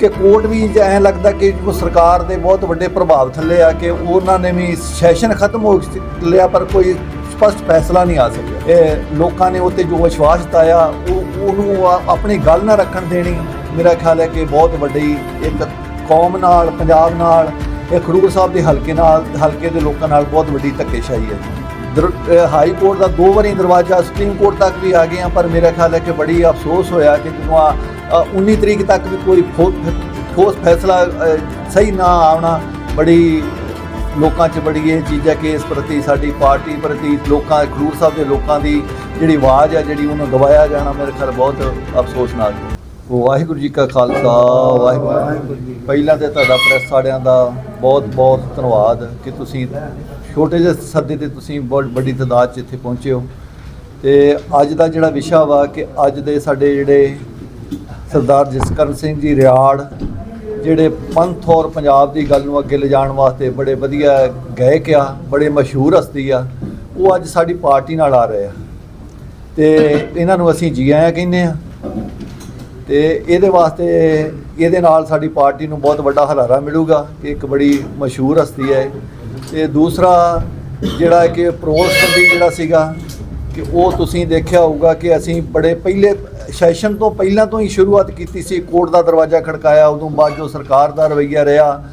ਕਿ ਕੋਰਟ ਵੀ ਐਂ ਲੱਗਦਾ ਕਿ ਉਹ ਸਰਕਾਰ ਦੇ ਬਹੁਤ ਵੱਡੇ ਪ੍ਰਭਾਵ ਥੱਲੇ ਆ ਕਿ ਉਹਨਾਂ ਨੇ ਵੀ ਸੈਸ਼ਨ ਖਤਮ ਹੋ ਲਿਆ, ਪਰ ਕੋਈ ਸਪਸ਼ਟ ਫੈਸਲਾ ਨਹੀਂ ਆ ਸਕਿਆ। ਇਹ ਲੋਕਾਂ ਨੇ ਉੱਤੇ ਜੋ ਵਿਸ਼ਵਾਸ ਜਤਾਇਆ, ਉਹ, ਉਹਨੂੰ ਆਪਣੀ ਗੱਲ ਨਾ ਰੱਖਣ ਦੇਣੀ ਮੇਰਾ ਖਿਆਲ ਹੈ ਕਿ ਬਹੁਤ ਵੱਡੀ ਇੱਕ ਕੌਮ ਨਾਲ, ਪੰਜਾਬ ਨਾਲ ਇਹ ਖਡੂਰ ਸਾਹਿਬ ਦੇ ਹਲਕੇ ਨਾਲ, ਹਲਕੇ ਦੇ ਲੋਕਾਂ ਨਾਲ ਬਹੁਤ ਵੱਡੀ ਧੱਕੇਸ਼ਾਹੀ ਹੈ। ਹਾਈ ਕੋਰਟ ਦਾ ਦੋ ਵਾਰੀ ਦਰਵਾਜ਼ਾ ਸੁਪਰੀਮ ਕੋਰਟ ਤੱਕ ਵੀ ਆ ਗਏ ਆ ਪਰ ਮੇਰਾ ਖਿਆਲ ਹੈ ਕਿ ਬੜੀ ਅਫਸੋਸ ਹੋਇਆ ਕਿ ਜਦੋਂ ਆ ਅ, 19 ਤਰੀਕ ਤੱਕ ਵੀ ਕੋਈ ਠੋਸ ਫੈਸਲਾ ਸਹੀ ਨਾ ਆਉਣਾ ਬੜੀ ਲੋਕਾਂ 'ਚ ਬੜੀ ਇਹ ਚੀਜ਼ ਹੈ ਕਿ ਇਸ ਪ੍ਰਤੀ ਸਾਡੀ ਪਾਰਟੀ ਪ੍ਰਤੀ ਲੋਕਾਂ ਖਡੂਰ ਸਾਹਿਬ ਦੇ ਲੋਕਾਂ ਦੀ ਜਿਹੜੀ ਆਵਾਜ਼ ਹੈ ਜਿਹੜੀ ਉਹਨੂੰ ਦਬਾਇਆ ਜਾਣਾ ਮੇਰੇ ਖਿਆਲ ਬਹੁਤ ਅਫਸੋਸਨਾਕ ਹੈ। ਵਾਹਿਗੁਰੂ ਜੀ ਕਾ ਖਾਲਸਾ ਵਾਹਿਗੁਰੂ ਜੀ ਪਹਿਲਾਂ ਤੇ ਤੁਹਾਡਾ ਪ੍ਰੈਸ ਵਾਲਿਆਂ ਦਾ ਬਹੁਤ ਬਹੁਤ ਧੰਨਵਾਦ ਕਿ ਤੁਸੀਂ ਛੋਟੇ ਜਿਹੇ ਸੱਦੇ ਤੇ ਤੁਸੀਂ ਬਹੁਤ ਵੱਡੀ ਤਾਦਾਦ 'ਚ ਇੱਥੇ ਪਹੁੰਚੇ ਹੋ। ਤੇ ਅੱਜ ਦਾ ਜਿਹੜਾ ਵਿਸ਼ਾ ਵਾ ਕਿ ਅੱਜ ਦੇ ਸਾਡੇ ਜਿਹੜੇ ਸਰਦਾਰ ਜਸਕਰਨ ਸਿੰਘ ਜੀ ਰਿਆੜ, ਜਿਹੜੇ ਪੰਥ ਔਰ ਪੰਜਾਬ ਦੀ ਗੱਲ ਨੂੰ ਅੱਗੇ ਲਿਜਾਣ ਵਾਸਤੇ ਬੜੇ ਵਧੀਆ ਗਾਇਕ ਆ, ਬੜੇ ਮਸ਼ਹੂਰ ਹਸਤੀ ਆ, ਉਹ ਅੱਜ ਸਾਡੀ ਪਾਰਟੀ ਨਾਲ ਆ ਰਹੇ ਆ। ਤੇ ਇਹਨਾਂ ਨੂੰ ਅਸੀਂ ਜੀ ਆਇਆਂ ਕਹਿੰਦੇ ਆ। ਤੇ ਇਹਦੇ ਵਾਸਤੇ ਇਹਦੇ ਨਾਲ ਸਾਡੀ ਪਾਰਟੀ ਨੂੰ ਬਹੁਤ ਵੱਡਾ ਹਲਾਰਾ ਮਿਲੂਗਾ ਕਿ ਇੱਕ ਬੜੀ ਮਸ਼ਹੂਰ ਹਸਤੀ ਹੈ। ਤੇ ਦੂਸਰਾ ਜਿਹੜਾ ਕਿ ਪ੍ਰੋਲ ਸੰਬੰਧੀ ਜਿਹੜਾ ਸੀਗਾ ਕਿ ਉਹ ਤੁਸੀਂ ਦੇਖਿਆ ਹੋਊਗਾ ਕਿ ਅਸੀਂ ਬੜੇ ਪਹਿਲੇ ਸੈਸ਼ਨ ਤੋਂ ਪਹਿਲਾਂ ਤੋਂ ਹੀ ਸ਼ੁਰੂਆਤ ਕੀਤੀ ਸੀ ਕੋਰਟ ਦਾ ਦਰਵਾਜ਼ਾ ਖੜਕਾਇਆ, ਉਦੋਂ ਬਾਅਦ ਜੋ ਸਰਕਾਰ ਦਾ ਰਵੱਈਆ ਰਿਹਾ,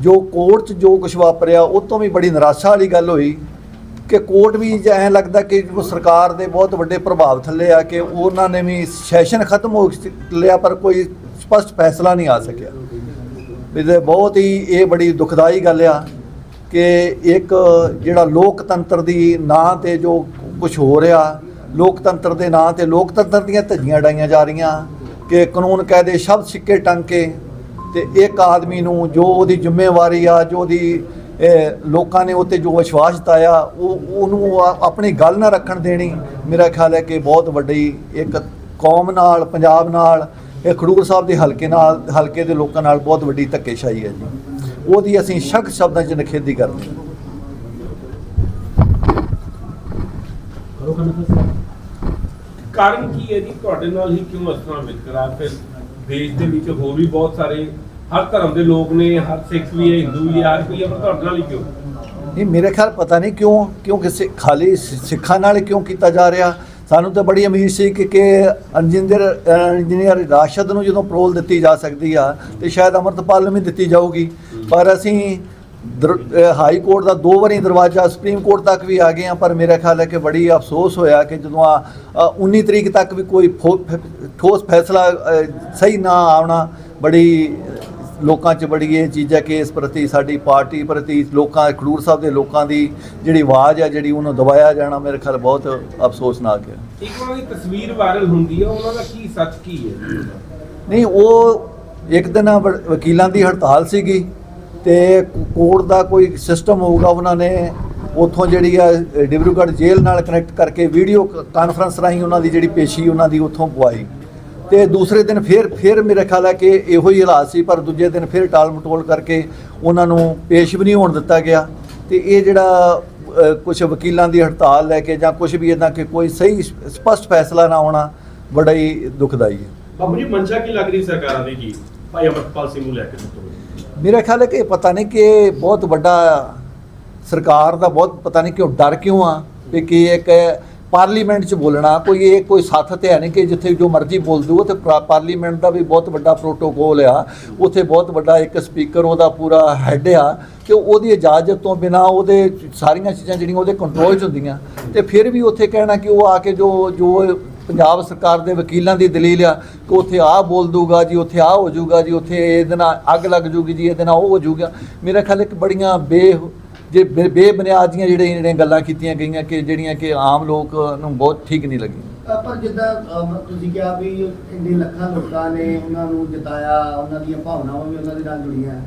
ਜੋ ਕੋਰਟ 'ਚ ਜੋ ਕੁਝ ਵਾਪਰਿਆ, ਉਹ ਤੋਂ ਵੀ ਬੜੀ ਨਿਰਾਸ਼ਾ ਵਾਲੀ ਗੱਲ ਹੋਈ ਕਿ ਕੋਰਟ ਵੀ ਐਂ ਲੱਗਦਾ ਕਿ ਉਹ ਸਰਕਾਰ ਦੇ ਬਹੁਤ ਵੱਡੇ ਪ੍ਰਭਾਵ ਥੱਲੇ ਆ ਕਿ ਉਹਨਾਂ ਨੇ ਵੀ ਸੈਸ਼ਨ ਖਤਮ ਹੋ ਲਿਆ, ਪਰ ਕੋਈ ਸਪਸ਼ਟ ਫੈਸਲਾ ਨਹੀਂ ਆ ਸਕਿਆ। ਇਹਦੇ ਬਹੁਤ ਹੀ ਇਹ ਬੜੀ ਦੁਖਦਾਈ ਗੱਲ ਆ। ਕਿ ਇੱਕ ਜਿਹੜਾ ਲੋਕਤੰਤਰ ਦੀ ਨਾਂ ਤੇ ਜੋ ਕੁਝ ਹੋ ਰਿਹਾ, ਲੋਕਤੰਤਰ ਦੇ ਨਾਂ ਤੇ ਲੋਕਤੰਤਰ ਦੀਆਂ ਧੱਜੀਆਂ ਡਾਈਆਂ ਜਾ ਰਹੀਆਂ, ਕਿ ਕਾਨੂੰਨ ਕਾਇਦੇ ਸ਼ਬਦ ਸਿੱਕੇ ਟੰਗ ਕੇ ਤੇ ਇੱਕ ਆਦਮੀ ਨੂੰ ਜੋ ਉਹਦੀ ਜ਼ਿੰਮੇਵਾਰੀ ਆ, ਜੋ ਉਹਦੀ ਲੋਕਾਂ ਨੇ ਉੱਤੇ ਜੋ ਵਿਸ਼ਵਾਸ ਜਤਾਇਆ, ਉਹ, ਉਹਨੂੰ ਆ- ਆਪਣੀ ਗੱਲ ਨਾ ਰੱਖਣ ਦੇਣੀ, ਮੇਰਾ ਖਿਆਲ ਹੈ ਕਿ ਬਹੁਤ ਵੱਡੀ ਇੱਕ ਕੌਮ ਨਾਲ, ਪੰਜਾਬ ਨਾਲ, ਇਹ ਖਡੂਰ ਸਾਹਿਬ ਦੇ ਹਲਕੇ ਨਾਲ, ਹਲਕੇ ਦੇ ਲੋਕਾਂ ਨਾਲ ਬਹੁਤ ਵੱਡੀ ਧੱਕੇਸ਼ਾਹੀ ਹੈ ਜੀ। ਉਹਦੀ ਅਸੀਂ ਸ਼ਖਸ ਸ਼ਬਦਾਂ 'ਚ ਨਿਖੇਧੀ ਕਰਦੇ ਹਾਂ। ਕਾਰਨ ਕੀ ਹੈ ਜੀ? ਤੁਹਾਡੇ ਨਾਲ ਹੀ ਕਿਉਂ ਇਸ ਤਰ੍ਹਾਂ ਵਿਤਕਰਾ ਫਿਰ ਦੇਸ਼ ਦੇ ਵਿੱਚ ਹੋਰ ਵੀ ਬਹੁਤ ਸਾਰੇ ਹਰ ਧਰਮ ਦੇ ਲੋਕ ਨੇ ਹਰ ਸਿੱਖ ਵੀ ਹੈ ਹਿੰਦੂ ਵੀ ਹੈ ਹਰ ਕੋਈ ਹੈ ਪਰ ਤੁਹਾਡੇ ਨਾਲ ਹੀ ਕਿਉਂ? ਨਹੀਂ ਮੇਰੇ ਖਿਆਲ ਪਤਾ ਨਹੀਂ ਕਿਉਂ ਕਿਉਂਕਿ ਖਾਲੀ ਸਿੱਖਾਂ ਨਾਲ ਕਿਉਂ ਕੀਤਾ ਜਾ ਰਿਹਾ? ਸਾਨੂੰ ਤਾਂ ਬੜੀ ਉਮੀਦ ਸੀ ਕਿ ਕਿ ਇੰਜੀਨੀਅਰ ਇੰਜੀਨੀਅਰ ਰਾਸ਼ਦ ਨੂੰ ਜਦੋਂ ਪ੍ਰੋਲ ਦਿੱਤੀ ਜਾ ਸਕਦੀ ਆ ਤੇ ਸ਼ਾਇਦ ਅਮਰਤਪਾਲ ਨੂੰ ਵੀ ਦਿੱਤੀ ਜਾਊਗੀ। ਪਰ ਅਸੀਂ ਹਾਈ ਕੋਰਟ ਦਾ ਦੋ ਵਾਰੀ ਦਰਵਾਜ਼ਾ ਸੁਪਰੀਮ ਕੋਰਟ ਤੱਕ ਵੀ ਆ ਗਏ ਆ ਪਰ ਮੇਰਾ ਖਿਆਲ ਹੈ ਕਿ ਬੜੀ ਅਫਸੋਸ ਹੋਇਆ ਕਿ ਜਦੋਂ ਆ ਅ, 19 ਤਰੀਕ ਤੱਕ ਵੀ ਕੋਈ ਠੋਸ ਫੈਸਲਾ ਸਹੀ ਨਾ ਆਉਣਾ ਬੜੀ ਲੋਕਾਂ 'ਚ ਬੜੀ ਇਹ ਚੀਜ਼ ਹੈ ਕਿ ਇਸ ਪ੍ਰਤੀ ਸਾਡੀ ਪਾਰਟੀ ਪ੍ਰਤੀ ਲੋਕਾਂ ਖਡੂਰ ਸਾਹਿਬ ਦੇ ਲੋਕਾਂ ਦੀ ਜਿਹੜੀ ਆਵਾਜ਼ ਹੈ ਜਿਹੜੀ ਉਹਨੂੰ ਦਬਾਇਆ ਜਾਣਾ ਮੇਰੇ ਖਿਆਲ ਬਹੁਤ ਅਫਸੋਸਨਾਕ ਹੈ। ਇੱਕ ਉਹਨਾਂ ਦੀ ਤਸਵੀਰ ਵਾਇਰਲ ਹੁੰਦੀ ਹੈ ਉਹਨਾਂ ਦਾ ਕੀ ਸੱਚ ਕੀ ਹੈ? ਨਹੀਂ ਉਹ ਇੱਕ ਦਿਨ ਵਕੀਲਾਂ ਦੀ ਹੜਤਾਲ ਸੀਗੀ। ਤੇ ਕੋਰਟ ਦਾ ਕੋਈ ਸਿਸਟਮ ਹੋਊਗਾ ਉਹਨਾਂ ਨੇ, ਉਥੋਂ ਜਿਹੜੀ ਆ ਡਿਬਰੂਗੜ੍ਹ ਜੇਲ੍ਹ ਨਾਲ ਕਨੈਕਟ ਕਰਕੇ ਵੀਡੀਓ ਕਾਨਫਰੰਸ ਰਾਹੀਂ ਉਹਨਾਂ ਦੀ ਜਿਹੜੀ ਪੇਸ਼ੀ ਉਹਨਾਂ ਦੀ ਉਥੋਂ ਪਵਾਈ ਤੇ ਦੂਸਰੇ ਦਿਨ ਫਿਰ ਫਿਰ ਮੇਰੇ ਖਿਆਲ ਹੈ ਕਿ ਇਹੋ ਹੀ ਹਾਲਾਤ ਸੀ, ਪਰ ਦੂਜੇ ਦਿਨ ਫਿਰ ਟਾਲ ਮਟੋਲ ਕਰਕੇ ਉਹਨਾਂ ਨੂੰ ਪੇਸ਼ ਵੀ ਨਹੀਂ ਹੋਣ ਦਿੱਤਾ ਗਿਆ। ਤੇ ਇਹ ਜਿਹੜਾ ਕੁਝ ਵਕੀਲਾਂ ਦੀ ਹੜਤਾਲ ਲੈ ਕੇ ਜਾਂ ਕੁਝ ਵੀ ਇਦਾਂ ਕਿ ਕੋਈ ਸਹੀ ਸਪਸ਼ਟ ਫੈਸਲਾ ਨਾ ਹੋਣਾ ਬੜਾ ਹੀ ਦੁਖਦਾਈ ਹੈ। ਬਾਬੂ ਜੀ, ਮੰਸ਼ਾ ਕੀ ਲੱਗ ਰਹੀ ਸਰਕਾਰਾਂ ਦੀ ਕੀ? ਭਾਈ ਅਮਰਪਾਲ ਸਿੰਘ ਨੂੰ ਲੈ ਕੇ ਸਭ ਮੇਰਾ ਖਿਆਲ ਹੈ ਕਿ ਪਤਾ ਨਹੀਂ ਕਿ ਇਹ ਬਹੁਤ ਵੱਡਾ ਸਰਕਾਰ ਦਾ ਬਹੁਤ ਪਤਾ ਨਹੀਂ ਕਿਉਂ ਡਰ ਕਿਉਂ ਆ ਵੀ ਕਿ ਇੱਕ ਪਾਰਲੀਮੈਂਟ 'ਚ ਬੋਲਣਾ, ਕੋਈ ਇਹ ਕੋਈ ਸਾਥ ਤੇ ਹੈ ਨਹੀਂ ਕਿ ਜਿੱਥੇ ਜੋ ਮਰਜ਼ੀ ਬੋਲ ਦੂ ਤੇ ਪਾਰਲੀਮੈਂਟ ਦਾ ਵੀ ਬਹੁਤ ਵੱਡਾ ਪ੍ਰੋਟੋਕੋਲ ਆ, ਉੱਥੇ ਬਹੁਤ ਵੱਡਾ ਇੱਕ ਸਪੀਕਰ ਉਹਦਾ ਪੂਰਾ ਹੈੱਡ ਆ ਕਿ ਉਹਦੀ ਇਜਾਜ਼ਤ ਤੋਂ ਬਿਨਾ ਉਹਦੇ ਸਾਰੀਆਂ ਚੀਜ਼ਾਂ ਜਿਹੜੀਆਂ ਉਹਦੇ ਕੰਟਰੋਲ 'ਚ ਹੁੰਦੀਆਂ, ਤੇ ਫਿਰ ਵੀ ਉੱਥੇ ਕਹਿਣਾ ਕਿ ਉਹ ਆ ਕੇ ਜੋ ਜੋ ਪੰਜਾਬ ਸਰਕਾਰ ਦੇ ਵਕੀਲਾਂ ਦੀ ਦਲੀਲ ਆ ਕਿ ਉੱਥੇ ਆਹ ਬੋਲ ਦੂਗਾ ਜੀ, ਉੱਥੇ ਆਹ ਹੋ ਜਾਊਗਾ ਜੀ, ਉੱਥੇ ਇਹਦੇ ਨਾਲ ਅੱਗ ਲੱਗ ਜੂਗੀ ਜੀ, ਇਹਦੇ ਨਾਲ ਉਹ ਹੋ ਜਾਊਗਾ। ਮੇਰਾ ਖਿਆਲ ਇੱਕ ਬੜੀਆਂ ਬੇ ਜੇ ਬੇਬੁਨਿਆਦ ਦੀਆਂ ਜਿਹੜੀਆਂ ਜਿਹੜੀਆਂ ਗੱਲਾਂ ਕੀਤੀਆਂ ਗਈਆਂ ਕਿ ਜਿਹੜੀਆਂ ਕਿ ਆਮ ਲੋਕ ਨੂੰ ਬਹੁਤ ਠੀਕ ਨਹੀਂ ਲੱਗੀਆਂ। ਪਰ ਜਿੱਦਾਂ ਤੁਸੀਂ ਕਿਹਾ ਵੀ ਇੰਨੇ ਲੱਖਾਂ ਲੋਕਾਂ ਨੇ ਉਹਨਾਂ ਨੂੰ ਜਿਤਾਇਆ, ਉਹਨਾਂ ਦੀਆਂ ਭਾਵਨਾਵਾਂ ਵੀ ਉਹਨਾਂ ਦੇ ਨਾਲ ਜੁੜੀਆਂ।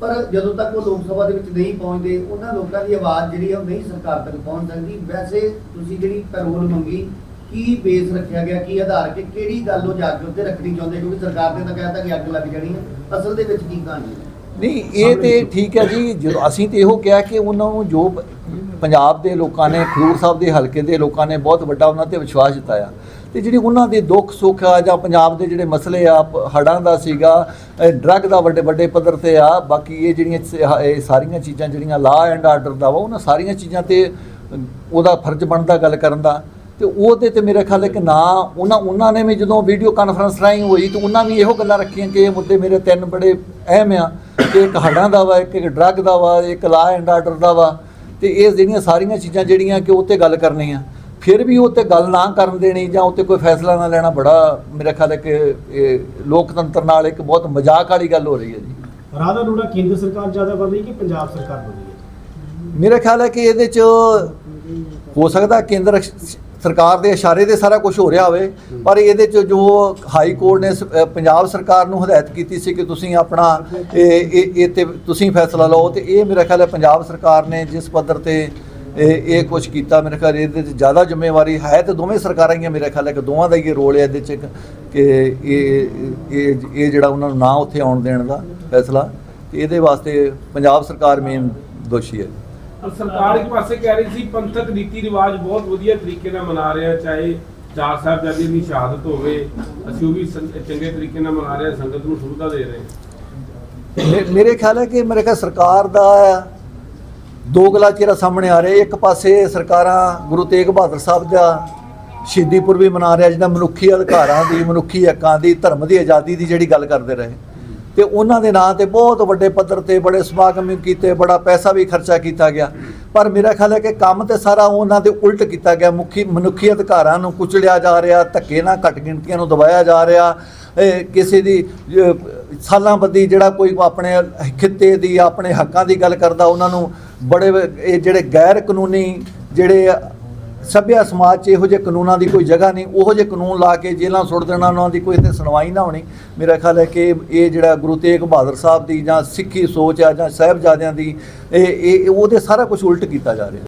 ਪਰ ਜਦੋਂ ਤੱਕ ਉਹ ਲੋਕ ਸਭਾ ਦੇ ਵਿੱਚ ਨਹੀਂ ਪਹੁੰਚਦੇ, ਉਹਨਾਂ ਲੋਕਾਂ ਦੀ ਆਵਾਜ਼ ਜਿਹੜੀ ਆ ਉਹ ਨਹੀਂ ਸਰਕਾਰ ਤੱਕ ਪਹੁੰਚ ਸਕਦੀ। ਵੈਸੇ ਤੁਸੀਂ ਜਿਹੜੀ ਪੈਰੋਲ ਮੰਗੀ ਕੀ ਬੇਸ ਰੱਖਿਆ ਗਿਆ, ਕੀ ਆਧਾਰ ਕਿ ਕਿਹੜੀ ਗੱਲ ਉਹ ਜਾ ਕੇ ਉੱਤੇ ਰੱਖਣੀ ਚਾਹੁੰਦੇ? ਕਿਉਂਕਿ ਸਰਕਾਰ ਨੇ ਤਾਂ ਕਹਿਤਾ ਕਿ ਅੱਗ ਲੱਗ ਜਾਣੀ ਹੈ। ਅਸਲ ਦੇ ਵਿੱਚ ਕੀ ਕਹਾਣੀ ਹੈ? ਨਹੀਂ, ਇਹ ਤੇ ਠੀਕ ਹੈ ਜੀ। ਜਦੋਂ ਅਸੀਂ ਤੇ ਇਹੋ ਕਿਹਾ ਕਿ ਉਹਨਾਂ ਨੂੰ ਜੋ ਪੰਜਾਬ ਦੇ ਲੋਕਾਂ ਨੇ, ਖਡੂਰ ਸਾਹਿਬ ਦੇ ਹਲਕੇ ਦੇ ਲੋਕਾਂ ਨੇ ਬਹੁਤ ਵੱਡਾ ਉਹਨਾਂ ਤੇ ਵਿਸ਼ਵਾਸ ਜਤਾਇਆ। ਤੇ ਜਿਹੜੀ ਉਹਨਾਂ ਦੇ ਦੁੱਖ, ਸੁੱਖ ਆ ਜਾਂ ਪੰਜਾਬ ਦੇ ਜਿਹੜੇ ਮਸਲੇ ਆ, ਪ- ਹੜ੍ਹਾਂ ਦਾ ਸੀਗਾ ਡਰੱਗ ਦਾ ਵੱਡੇ ਵੱਡੇ ਪੱਧਰ ਤੇ ਆ, ਬਾਕੀ ਇਹ ਜਿਹੜੀਆਂ ਇਹ ਸਾਰੀਆਂ ਚੀਜ਼ਾਂ ਜਿਹੜੀਆਂ ਲਾ ਐਂਡ ਆਰਡਰ ਦਾ ਵਾ, ਉਹਨਾਂ ਸਾਰੀਆਂ ਚੀਜ਼ਾਂ ਤੇ ਉਹਦਾ ਫਰਜ਼ ਬਣਦਾ ਗੱਲ ਕਰਨ ਦਾ। ਤੇ ਉਹਦੇ ਤੇ ਮੇਰਾ ਖਿਆਲ ਹੈ ਕਿ ਨਾ ਉਹਨਾਂ ਉਹਨਾਂ ਨੇ ਵੀ ਜਦੋਂ ਵੀਡੀਓ ਕਾਨਫਰੰਸ ਰਾਹੀਂ ਹੋਈ ਤੇ ਉਹਨਾਂ ਵੀ ਇਹੋ ਗੱਲਾਂ ਰੱਖੀਆਂ ਕਿ ਇਹ ਮੁੱਦੇ ਮੇਰੇ ਤਿੰਨ ਬੜੇ ਅਹਿਮ ਆ ਕਿ ਇੱਕ ਹੜ੍ਹਾਂ ਦਾ ਵਾ ਇੱਕ ਇੱਕ ਡਰੱਗ ਦਾ ਵਾ ਇੱਕ ਲਾ ਐਂਡ ਆਰਡਰ ਦਾ ਵਾ ਤੇ ਇਹ ਜਿਹੜੀਆਂ ਸਾਰੀਆਂ ਚੀਜ਼ਾਂ ਜਿਹੜੀਆਂ ਕਿ ਉੱਤੇ ਗੱਲ ਕਰਨੀ ਆ ਫਿਰ ਵੀ ਉੱਤੇ ਗੱਲ ਨਾ ਕਰਨ ਦੇਣੀ ਜਾਂ ਉੱਤੇ ਕੋਈ ਫੈਸਲਾ ਨਾ ਲੈਣਾ ਬੜਾ ਮੇਰਾ ਖਿਆਲ ਹੈ ਕਿ ਇਹ ਲੋਕਤੰਤਰ ਨਾਲ ਇੱਕ ਬਹੁਤ ਮਜ਼ਾਕ ਵਾਲੀ ਗੱਲ ਹੋ ਰਹੀ ਹੈ ਜੀ। ਰਾਧਾ ਰੋੜਾ ਕੇਂਦਰ ਸਰਕਾਰ ਜ਼ਿਆਦਾ ਬਣ ਰਹੀ ਕਿ ਪੰਜਾਬ ਸਰਕਾਰ ਬਣ ਰਹੀ ਹੈ? ਮੇਰਾ ਖਿਆਲ ਹੈ ਕਿ ਇਹਦੇ ਚ ਹੋ ਸਕਦਾ ਕੇਂਦਰ ਸਰਕਾਰ ਦੇ ਇਸ਼ਾਰੇ ਤੇ ਸਾਰਾ ਕੁਝ ਹੋ ਰਿਹਾ ਹੋਵੇ, ਪਰ ਇਹਦੇ ਚ ਜੋ ਹਾਈ ਕੋਰਟ ਨੇ ਸ- ਪੰਜਾਬ ਸਰਕਾਰ ਨੂੰ ਹਦਾਇਤ ਕੀਤੀ ਸੀ ਕਿ ਤੁਸੀਂ ਆਪਣਾ ਇਹ ਇਹ ਇਹ ਤੇ ਤੁਸੀਂ ਫੈਸਲਾ ਲਓ ਤੇ ਇਹ ਮੇਰਾ ਖਿਆਲ ਹੈ ਪੰਜਾਬ ਸਰਕਾਰ ਨੇ ਜਿਸ ਪੱਧਰ ਤੇ ਇਹ ਇਹ ਕੁਝ ਕੀਤਾ, ਮੇਰੇ ਖਿਆਲ ਇਹਦੇ ਚ ਜ਼ਿਆਦਾ ਜ਼ਿੰਮੇਵਾਰੀ ਹੈ ਤੇ ਦੋਵੇਂ ਸਰਕਾਰਾਂ ਹੀ ਆ ਮੇਰਾ ਖਿਆਲ ਹੈ ਕਿ ਦੋਵਾਂ ਦਾ ਹੀ ਇਹ ਰੋਲ ਹੈ ਇਹਦੇ ਚ ਕਿ ਇਹ ਇਹ ਇਹ ਜਿਹੜਾ ਉਹਨਾਂ ਨੂੰ ਨਾ ਉੱਥੇ ਆਉਣ ਦੇਣ ਦਾ ਫੈਸਲਾ ਤੇ ਇਹਦੇ ਵਾਸਤੇ ਪੰਜਾਬ ਸਰਕਾਰ ਮੇਨ ਦੋਸ਼ੀ ਹੈ। ਪਰ ਸਰਕਾਰ ਇੱਕ ਪਾਸੇ ਕਹਿ ਰਹੀ ਸੀ, ਪੰਥਕ ਰੀਤੀ ਰਿਵਾਜ ਬਹੁਤ ਵਧੀਆ ਤਰੀਕੇ ਨਾਲ ਮਨਾ ਰਹੇ, ਚਾਹੇ ਚਾਰ ਸਾਹਿਬਜ਼ਾਦੇ ਦੀ ਸ਼ਹਾਦਤ ਹੋਵੇ, ਅਸੀਂ ਉਹ ਵੀ ਚੰਗੇ ਤਰੀਕੇ ਨਾਲ ਮਨਾ ਰਹੇ ਸੰਗਤ ਨੂੰ ਸੁਵਿਧਾ ਦੇ ਰਹੇ ਮੇਰੇ ਖਿਆਲ ਹੈ ਕਿ ਮੇਰੇ ਖਿਆਲ ਸਰਕਾਰ ਦਾ ਦੋ ਗਲਾ ਚਿਹਰਾ ਸਾਹਮਣੇ ਆ ਰਿਹਾ। ਇੱਕ ਪਾਸੇ ਸਰਕਾਰਾਂ ਗੁਰੂ ਤੇਗ ਬਹਾਦਰ ਸਾਹਿਬ ਦਾ ਸ਼ਹੀਦੀਪੁਰ ਵੀ ਮਨਾ ਰਿਹਾ ਜਿਹਦਾ ਮਨੁੱਖੀ ਅਧਿਕਾਰਾਂ ਦੀ, ਮਨੁੱਖੀ ਹੱਕਾਂ ਦੀ, ਧਰਮ ਦੀ, ਆਜ਼ਾਦੀ ਦੀ ਜਿਹੜੀ ਗੱਲ ਕਰਦੇ ਰਹੇ। ਤੇ ਉਹਨਾਂ ਦੇ ਨਾਂ ਤੇ ਬਹੁਤ ਵੱਡੇ ਪੱਧਰ ਤੇ ਬੜੇ ਸਮਾਗਮ ਵੀ ਕੀਤੇ, ਬੜਾ ਪੈਸਾ ਵੀ ਖਰਚਾ ਕੀਤਾ ਗਿਆ। ਪਰ ਮੇਰਾ ਖਿਆਲ ਹੈ ਕਿ ਕੰਮ ਤੇ ਸਾਰਾ ਉਹਨਾਂ ਦੇ ਉਲਟ ਕੀਤਾ ਗਿਆ। ਮੁਖੀ, ਮਨੁੱਖੀ ਅਧਿਕਾਰਾਂ ਨੂੰ ਕੁਚਲਿਆ ਜਾ ਰਿਹਾ, ਧੱਕੇ ਨਾਲ ਘੱਟ ਗਿਣਤੀਆਂ ਨੂੰ ਦਬਾਇਆ ਜਾ ਰਿਹਾ। ਕਿਸੇ ਦੀ ਸਾਲਾਂ ਬੱਦੀ ਜਿਹੜਾ ਕੋਈ ਆਪਣੇ ਖਿੱਤੇ ਦੀ, ਆਪਣੇ ਹੱਕਾਂ ਦੀ ਗੱਲ ਕਰਦਾ, ਉਹਨਾਂ ਨੂੰ ਬੜੇ, ਇਹ ਜਿਹੜੇ ਗੈਰ ਕਾਨੂੰਨੀ ਜਿਹੜੇ ਸਭਿਆ ਸਮਾਜ 'ਚ ਇਹੋ ਜਿਹੇ ਕਾਨੂੰਨਾਂ ਦੀ ਕੋਈ ਜਗ੍ਹਾ ਨਹੀਂ, ਉਹੋ ਜਿਹੇ ਕਾਨੂੰਨ ਲਾ ਕੇ ਜੇਲ੍ਹਾਂ ਸੁੱਟ ਦੇਣਾ ਉਹਨਾਂ ਦੀ ਕੋਈ ਇੱਥੇ ਸੁਣਵਾਈ ਨਾ ਹੋਣੀ। ਮੇਰਾ ਖਿਆਲ ਹੈ ਕਿ ਇਹ ਜਿਹੜਾ ਗੁਰੂ ਤੇਗ ਬਹਾਦਰ ਸਾਹਿਬ ਦੀ ਜਾਂ ਸਿੱਖੀ ਸੋਚ ਆ ਜਾਂ ਸਾਹਿਬਜ਼ਾਦਿਆਂ ਦੀ, ਇਹ ਇਹ, ਉਹਦੇ ਸਾਰਾ ਕੁਝ ਉਲਟ ਕੀਤਾ ਜਾ ਰਿਹਾ।